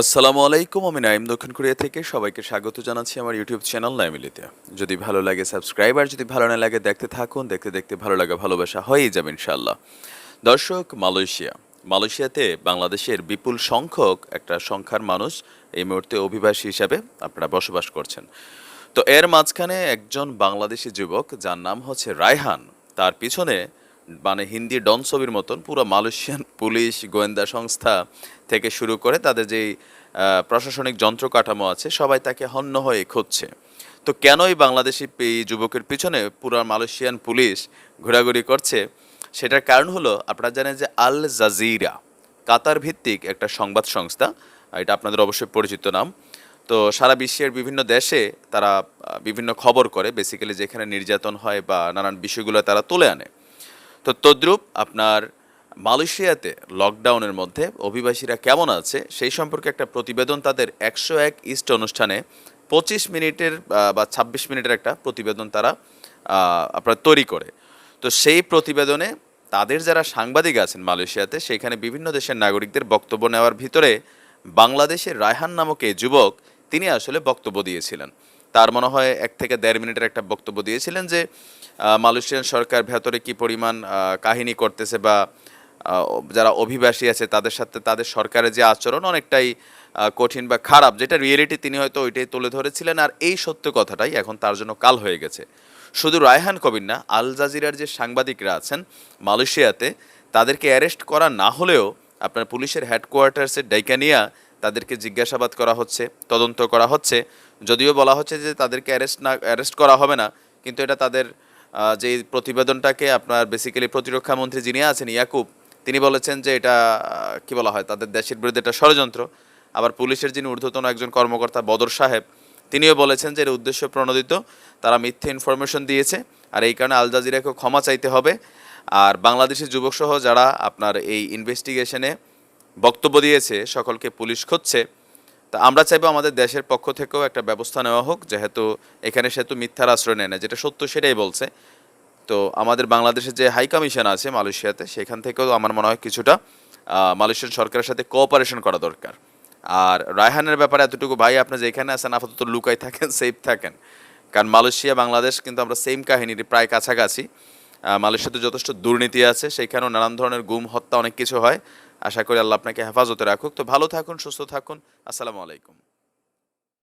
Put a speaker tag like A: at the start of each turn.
A: আসসালামু আলাইকুম, আমি নাইম দক্ষিণ কোরিয়া থেকে। সবাইকে স্বাগত জানাচ্ছি আমার ইউটিউব চ্যানেল নাইমিলিতে যদি ভালো লাগে সাবস্ক্রাইব, আর যদি ভালো না লাগে দেখতে থাকুন, দেখতে দেখতে ভালো লাগা, ভালোবাসা হয়েই যাবে ইনশাল্লাহ দর্শক, মালয়েশিয়া। মালয়েশিয়াতে বাংলাদেশের বিপুল সংখ্যক একটা সংখ্যার মানুষ এই মুহূর্তে অভিবাসী হিসাবে আপনারা বসবাস করছেন। তো এর মাঝখানে একজন বাংলাদেশি যুবক, যার নাম হচ্ছে রায়হান। তার পিছনে মানে হিন্দি ডন ছবির মতন পুরো মালয়েশিয়ান পুলিশ গোয়েন্দা সংস্থা থেকে শুরু করে তাদের যেই প্রশাসনিক যন্ত্র কাঠামো আছে, সবাই তাকে হন্য হয়ে খুঁজছে। তো কেনই বাংলাদেশি এই যুবকের পিছনে পুরো মালয়েশিয়ান পুলিশ ঘোরাঘুরি করছে? সেটার কারণ হলো, আপনারা জানেন যে আল জাজিরা, কাতার ভিত্তিক একটা সংবাদ সংস্থা, এটা আপনাদের অবশ্যই পরিচিত নাম। তো সারা বিশ্বের বিভিন্ন দেশে তারা বিভিন্ন খবর করে বেসিক্যালি যেখানে নির্যাতন হয় বা নানান বিষয়গুলো তারা তুলে আনে। তো তদ্রূপ আপনার মালয়েশিয়াতে লকডাউনের মধ্যে অভিবাসীরা কেমন আছে, সেই সম্পর্কে একটা প্রতিবেদন তাদের একশো এক ইস্ট অনুষ্ঠানে পঁচিশ মিনিটের বা ছাব্বিশ মিনিটের একটা প্রতিবেদন তারা আপনার তৈরি করে। তো সেই প্রতিবেদনে তাদের যারা সাংবাদিক আছেন মালয়েশিয়াতে, সেখানে বিভিন্ন দেশের নাগরিকদের বক্তব্য নেওয়ার ভিতরে বাংলাদেশের রায়হান নামক এই যুবক, তিনি আসলে বক্তব্য দিয়েছিলেন। তার মনে হয় এক থেকে দেড় মিনিটের একটা বক্তব্য দিয়েছিলেন যে মালয়েশিয়ান সরকার ভেতরে কি পরিমাণ কাহিনী করতেছে বা যারা অভিবাসী আছে তাদের সাথে, তাদের সরকারের যে আচরণ অনেকটাই কঠিন বা খারাপ। যেটা রিয়েলিটি তিনি হয়তো ওইটাই তুলে ধরেছিলেন আর এই সত্য কথাটাই এখন তার জন্য কাল হয়ে গেছে। শুধু রায়হান কবির না, আল জাজিরার যে সাংবাদিকরা আছেন মালয়েশিয়াতে, তাদেরকে অ্যারেস্ট করা না হলেও আপনার পুলিশের হেডকোয়ার্টার্সের ডাইকানিয়া তাদেরকে জিজ্ঞাসাবাদ করা হচ্ছে, তদন্ত করা হচ্ছে। যদিও বলা হচ্ছে যে তাদেরকে অ্যারেস্ট না, অ্যারেস্ট করা হবে না, কিন্তু এটা তাদের যে প্রতিবেদনটাকে আপনার বেসিক্যালি প্রতিরক্ষা মন্ত্রী যিনি আছেন, ইয়াকুব, তিনি বলেছেন যে এটা, কি বলা হয়, তাদের দেশের বিরুদ্ধে এটা ষড়যন্ত্র। আবার পুলিশের যিনি ঊর্ধ্বতন একজন কর্মকর্তা বদর সাহেব, তিনিও বলেছেন যে এর উদ্দেশ্য প্রণোদিত, তারা মিথ্যে ইনফরমেশন দিয়েছে, আর এই কারণে আল জাজিরাকে ক্ষমা চাইতে হবে। আর বাংলাদেশের যুবকসহ যারা আপনার এই ইনভেস্টিগেশনে বক্তব্য দিয়েছে, সকলকে পুলিশ খুঁজছে। তা আমরা চাইব আমাদের দেশের পক্ষ থেকেও একটা ব্যবস্থা নেওয়া হোক, যেহেতু এখানে সেহেতু মিথ্যার আশ্রয় নেয় না, যেটা সত্য সেটাই বলছে। তো আমাদের বাংলাদেশের যে হাই কমিশন আছে মালয়েশিয়াতে, সেখান থেকেও আমার মনে হয় কিছুটা মালয়েশিয়ান সরকারের সাথে কোঅপারেশন করা দরকার। আর রায়হানের ব্যাপারে এতটুকু ভাই, আপনি যেখানে আছেন, আপাতত লুকাই থাকেন সেফ থাকেন। কারণ মালয়েশিয়া, বাংলাদেশ কিন্তু আমরা সেম কাহিনীর প্রায় কাছাকাছি। মালয়েশিয়াতে যথেষ্ট দুর্নীতি আছে সেইখানেও নানান ধরনের গুম, হত্যা অনেক কিছু হয়। আশা করি আল্লাহ আপনাকে হেফাজতে রাখুক। তো ভালো থাকুন সুস্থ থাকুন। আসসালামু আলাইকুম।